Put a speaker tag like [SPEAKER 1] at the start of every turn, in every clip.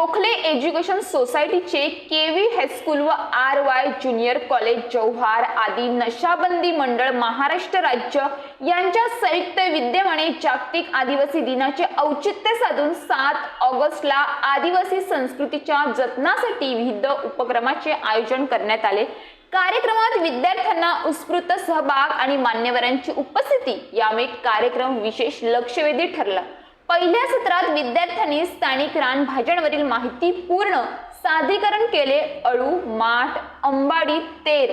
[SPEAKER 1] Gokhale education सोसायटीचे K V high school व R Y junior college Jawhar आदी नशाबंदी मंडळ महाराष्ट्र राज्य यांच्या संयुक्त विद्यमाने जागतिक आदिवासी दिनाचे औचित्य साधून सात ऑगस्टला आदिवासी संस्कृतीच्या जतनासाठी विविध उपक्रमाचे आयोजन करण्यात आले. कार्यक्रमात विद्यार्थ्यांना उत्स्फूर्त सहभाग आणि मान्यवरांची उपस्थिती यामुळे कार्यक्रम विशेष लक्षवेधी ठरला. पहिल्या सत्रात विद्यार्थ्यांनी स्थानिक रानभाज्यांवरील माहिती पूर्ण सादरीकरण केले. अळू माठ अंबाडी तेर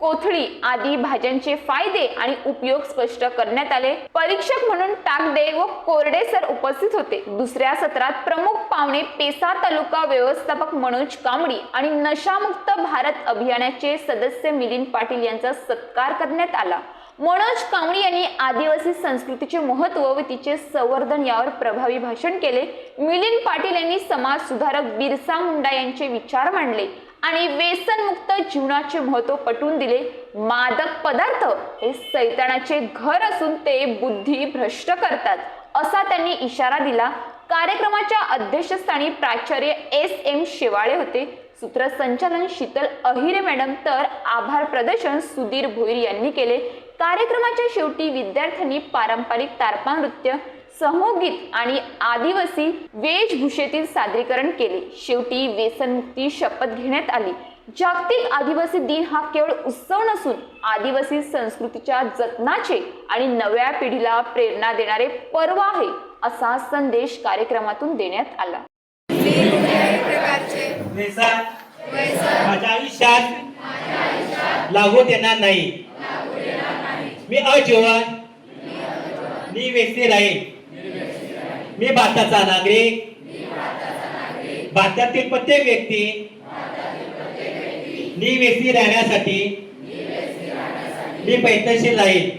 [SPEAKER 1] कोथळी आदी भाज्यांचे फायदे आणि उपयोग स्पष्ट करण्यात आले. परीक्षक म्हणून टाकदे व कोरडे सर उपस्थित होते. दुसऱ्या सत्रात प्रमुख पाहुणे पेसा तालुका व्यवस्थापक मनोज कांबडी आणि नशामुक्त भारत अभियानाचे सदस्य मिलिंद पाटील यांचा सत्कार करण्यात आला. मनोज कांबडी यांनी आदिवासी संस्कृतीचे महत्त्व व तिचे संवर्धन यावर प्रभावी भाषण केले. मिलिंद पाटील यांनी समाज सुधारक बिरसा मुंडा यांचे विचार मांडले आणि व्यसनमुक्त जीवनाचे महत्त्व पटवून दिले. मादक पदार्थ हे सैतानाचे घर असून ते बुद्धी भ्रष्ट करतात असा त्यांनी इशारा दिला. कार्यक्रमाच्या अध्यक्षस्थानी प्राचार्य एस एम शेवाळे होते. सूत्रसंचालन शीतल अहिरे मॅडम तर आभार प्रदर्शन सुधीर भोईर यांनी केले. कार्यक्रमाच्या शेवटी विद्यार्थ्यांनी पारंपरिक तारपा नृत्य समूहगीत आणि आदिवासी वेशभूषेतील सादरीकरण केले. शेवटी व्यसनमुक्ती शपथ घेण्यात आली. जागतिक आदिवासी दिन हा केवळ उत्सव नसून आदिवासी संस्कृतीच्या जतनाचे आणि नव्या पिढीला प्रेरणा देणारे पर्व आहे असा संदेश कार्यक्रमातून देण्यात आला.
[SPEAKER 2] लागू देणार नाही. मी अजीवन. मी व्यक्ती राहील. मी भारताचा नागरिक. भारतातील प्रत्येक व्यक्ती. निव्यक्ती राहण्यासाठी. मी प्रयत्नशील राहील.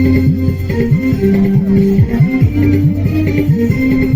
[SPEAKER 3] Thank you.